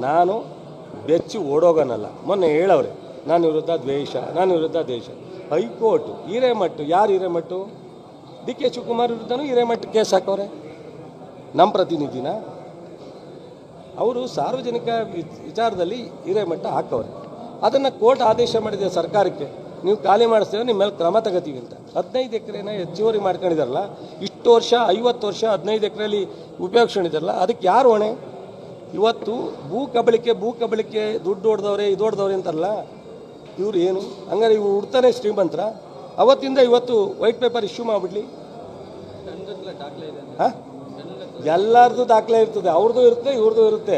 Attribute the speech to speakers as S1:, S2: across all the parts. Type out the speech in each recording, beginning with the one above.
S1: ನಾನು ಬೆಚ್ಚಿ ಓಡೋಗನಲ್ಲ. ಮೊನ್ನೆ ಹೇಳವ್ರೆ ನಾನು ವಿರುದ್ಧ ದ್ವೇಷ ನಾನು ವಿರುದ್ಧ ದ್ವೇಷ. ಹೈಕೋರ್ಟ್, ಹಿರೇಮಠ, ಯಾರು ಹಿರೇಮಠು? ಡಿ ಕೆ ಶಿವಕುಮಾರ್ ವಿರುದ್ಧನೂ, ಹಿರೇಮಠ ಕೇಸ್ ಹಾಕವ್ರೆ? ನಮ್ಮ ಪ್ರತಿನಿಧಿನ? ಅವರು ಸಾರ್ವಜನಿಕ ವಿಚಾರದಲ್ಲಿ ಹಿರೇಮಠ ಹಾಕವ್ರೆ. ಅದನ್ನು ಕೋರ್ಟ್ ಆದೇಶ ಮಾಡಿದೆ ಸರ್ಕಾರಕ್ಕೆ. ನೀವು ಖಾಲಿ ಮಾಡಿಸ್ತೇವೆ ನಿಮ್ಮ ಮೇಲೆ ಕ್ರಮ ತಗೋತೀವಿ ಅಂತ. ಹದಿನೈದು ಎಕರೆನ ಹೆಚ್ಚುವರಿ ಮಾಡ್ಕೊಂಡಿದಾರಲ್ಲ, ಇಷ್ಟು ವರ್ಷ, ಐವತ್ತು ವರ್ಷ, ಹದಿನೈದು ಎಕರೆಯಲ್ಲಿ ಉಪಯೋಗಿಸ್ಕೊಂಡಿದ್ದಾರಲ್ಲ ಅದಕ್ಕೆ ಯಾರು ಹೊಣೆ? ಇವತ್ತು ಭೂ ಕಬಳಿಕೆ ಭೂ ಕಬಳಿಕೆ ದುಡ್ಡು ಹೊಡೆದವ್ರೆ ಇದು ಹೊಡೆದವ್ರೆ ಅಂತಾರಲ್ಲ ಇವ್ರು ಏನು? ಹಂಗಾರೆ ಇವ್ರು ಹುಡ್ತಾನೆ ಶ್ರೀಮಂತ್ರ. ಅವತ್ತಿಂದ ಇವತ್ತು ವೈಟ್ ಪೇಪರ್ ಇಶ್ಯೂ ಮಾಡಿಬಿಡ್ಲಿ. ಹಾಂ? ಎಲ್ಲರದು ದಾಖಲೆ ಇರ್ತದೆ. ಅವ್ರದ್ದು ಇರುತ್ತೆ ಇವ್ರದ್ದು ಇರುತ್ತೆ.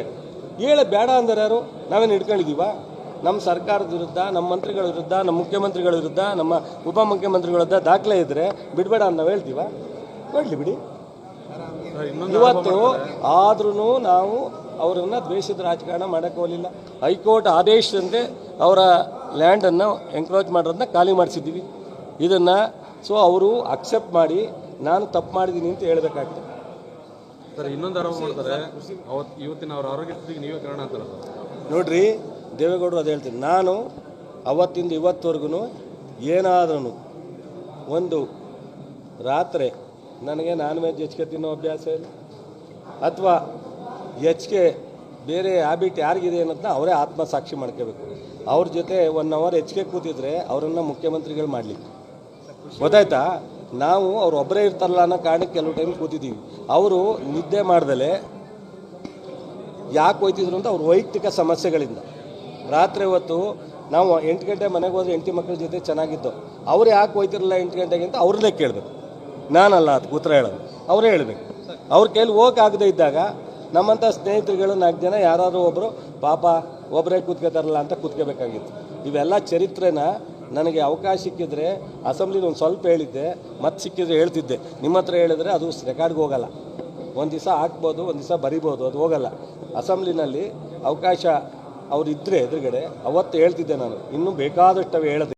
S1: ಹೇಳ ಬೇಡ ಅಂದರೆ ಯಾರು? ನಾವೇನು ಹಿಡ್ಕೊಂಡಿದ್ದೀವ? ನಮ್ಮ ಸರ್ಕಾರದ ವಿರುದ್ಧ ನಮ್ಮ ಮಂತ್ರಿಗಳ ವಿರುದ್ಧ ನಮ್ಮ ಮುಖ್ಯಮಂತ್ರಿಗಳ ವಿರುದ್ಧ ನಮ್ಮ ಉಪಮುಖ್ಯಮಂತ್ರಿಗಳ ವಿರುದ್ಧ ದಾಖಲೆ ಇದ್ದರೆ ಬಿಡಬೇಡ ಅಂತ ನಾವು ಹೇಳ್ತೀವ? ಕೊಡ್ಲಿ ಬಿಡಿ. ಇವತ್ತು ಆದ್ರೂ ನಾವು ಅವರನ್ನು ದ್ವೇಷದ ರಾಜಕಾರಣ ಮಾಡೋಕ್ಕೆ ಹೋಗಲಿಲ್ಲ. ಹೈಕೋರ್ಟ್ ಆದೇಶದಂತೆ ಅವರ ಲ್ಯಾಂಡನ್ನು ಎಂಕ್ರೋಚ್ ಮಾಡೋದನ್ನ ಖಾಲಿ ಮಾಡಿಸಿದ್ದೀವಿ. ಇದನ್ನು ಸೊ ಅವರು ಅಕ್ಸೆಪ್ಟ್ ಮಾಡಿ ನಾನು ತಪ್ಪು ಮಾಡಿದ್ದೀನಿ ಅಂತ ಹೇಳಬೇಕಾಗ್ತದೆ.
S2: ಸರ್ ಇನ್ನೊಂದು ಆರೋಪ ಮಾಡ್ತಾರೆ. ಅವತ್ತು ಇವತ್ತಿನ ಅವ್ರ ಆರೋಗ್ಯ ನೀವೇ ಕಾರಣ ಅಂತಾರೆ
S1: ನೋಡ್ರಿ ದೇವೇಗೌಡರು ಅದು ಹೇಳ್ತೀನಿ. ನಾನು ಅವತ್ತಿಂದ ಇವತ್ತವರೆಗೂ ಏನಾದ್ರೂ ಒಂದು ರಾತ್ರಿ ನನಗೆ ನಾನ್ ವೆಜ್ ಹೆಚ್ಚಿಗೆ ತಿನ್ನೋ ಅಭ್ಯಾಸ ಇಲ್ಲ. ಅಥವಾ ಹೆಚ್ಚಿಗೆ ಬೇರೆ ಹ್ಯಾಬಿಟ್ ಯಾರಿಗಿದೆ ಅನ್ನೋದನ್ನ ಅವರೇ ಆತ್ಮಸಾಕ್ಷಿ ಮಾಡ್ಕೋಬೇಕು. ಅವ್ರ ಜೊತೆ ಒನ್ ಅವರ್ ಹೆಚ್ಚಿಗೆ ಕೂತಿದ್ರೆ ಅವರನ್ನು ಮುಖ್ಯಮಂತ್ರಿಗಳು ಮಾಡಲಿಕ್ಕೆ. ಗೊತ್ತಾಯ್ತಾ? ನಾವು ಅವ್ರು ಒಬ್ಬರೇ ಇರ್ತಾರಲ್ಲ ಅನ್ನೋ ಕಾರಣಕ್ಕೆ ಕೆಲವು ಟೈಮ್ ಕೂತಿದ್ದೀವಿ. ಅವರು ನಿದ್ದೆ ಮಾಡ್ದಲೆ ಯಾಕೆ ಹೋಯ್ತಿದ್ರು ಅಂತ ಅವ್ರ ವೈಯಕ್ತಿಕ ಸಮಸ್ಯೆಗಳಿಂದ. ರಾತ್ರಿ ಹೊತ್ತು ನಾವು ಎಂಟು ಗಂಟೆ ಮನೆಗೆ ಹೋದ್ರೆ ಎಂಟು ಮಕ್ಕಳ ಜೊತೆ ಚೆನ್ನಾಗಿದ್ದು, ಅವ್ರು ಯಾಕೆ ಹೋಯ್ತಿರಲ್ಲ ಎಂಟು ಗಂಟೆಗೆ ಅಂತ ಅವ್ರನ್ನೇ ಕೇಳಬೇಕು. ನಾನಲ್ಲ, ಅದು ಉತ್ತರ ಹೇಳೋದು. ಅವರೇ ಹೇಳಬೇಕು. ಅವ್ರ ಕೈಲಿ ಹೋಗಕ್ಕಾಗದೇ ಇದ್ದಾಗ ನಮ್ಮಂಥ ಸ್ನೇಹಿತರುಗಳು ನಾಲ್ಕು ಜನ, ಯಾರಾದರೂ ಒಬ್ಬರು ಪಾಪ ಒಬ್ಬರೇ ಕೂತ್ಕೋತಾರಲ್ಲ ಅಂತ ಕೂತ್ಕೋಬೇಕಾಗಿತ್ತು. ಇವೆಲ್ಲ ಚರಿತ್ರೆನ ನನಗೆ ಅವಕಾಶ ಸಿಕ್ಕಿದ್ರೆ ಅಸೆಂಬ್ಲಿನ ಒಂದು ಸ್ವಲ್ಪ ಹೇಳಿದ್ದೆ ಮತ್ತೆ ಸಿಕ್ಕಿದ್ರೆ ಹೇಳ್ತಿದ್ದೆ. ನಿಮ್ಮ ಹತ್ರ ಹೇಳಿದ್ರೆ ಅದು ರೆಕಾರ್ಡ್ಗೆ ಹೋಗಲ್ಲ. ಒಂದು ದಿವಸ ಹಾಕ್ಬೋದು, ಒಂದು ದಿವಸ ಬರಿಬೋದು, ಅದು ಹೋಗಲ್ಲ. ಅಸೆಂಬ್ಲಿನಲ್ಲಿ ಅವಕಾಶ ಅವರಿದ್ದರೆ ಎದುರುಗಡೆ, ಅವತ್ತು ಹೇಳ್ತಿದ್ದೆ ನಾನು. ಇನ್ನೂ ಬೇಕಾದಷ್ಟು ಹೇಳದೆ.